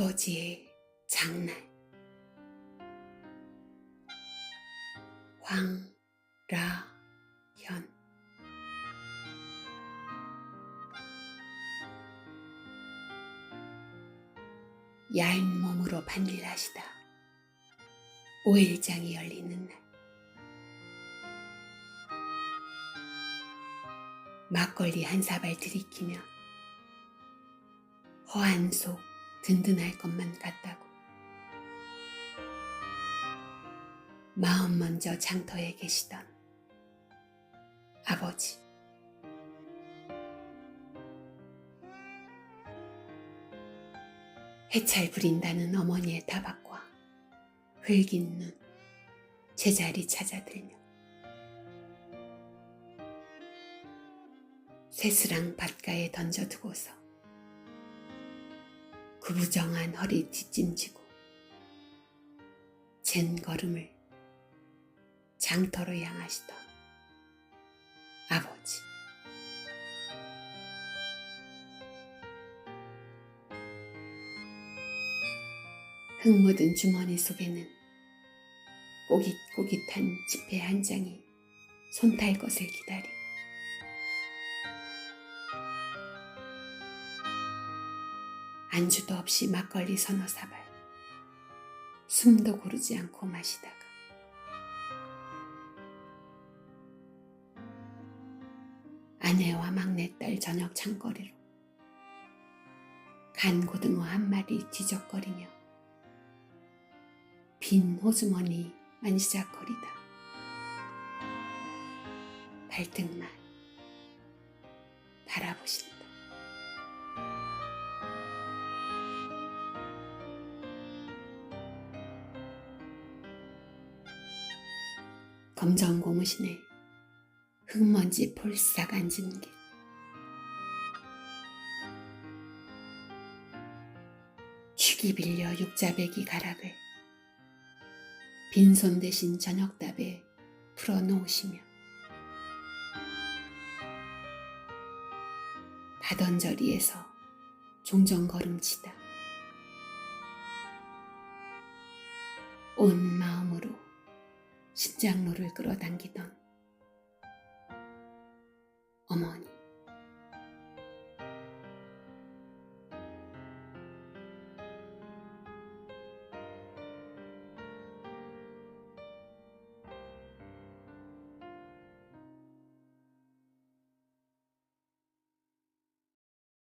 아버지의 장날 황라현 얇은 몸으로 반일하시다. 오일장이 열리는 날. 막걸리 한 사발 들이키며 허한 속 든든할 것만 같다고. 마음 먼저 장터에 계시던 아버지. 해찰 부린다는 어머니의 타박과 흘긴 눈, 제자리 찾아들며 쇠스랑 밭가에 던져두고서 구부정한 허리 뒷짐지고 젠 걸음을 장터로 향하시던 아버지. 흙 묻은 주머니 속에는 꼬깃꼬깃한 지폐 한 장이 손탈 것을 기다리. 안주도 없이 막걸리 서너 사발. 숨도 고르지 않고 마시다가. 아내와 막내딸 저녁 창거리로 간 고등어 한 마리 뒤적거리며 빈 호주머니 만시작거리다 발등만 바라보신다. 검정 고무신에 흙먼지 폴싹 앉은 게 축이 빌려 육자배기 가락을 빈손 대신 저녁답에 풀어놓으시며 바던저리에서 종종 걸음치다 온 마음으로 신장로를 끌어당기던 어머니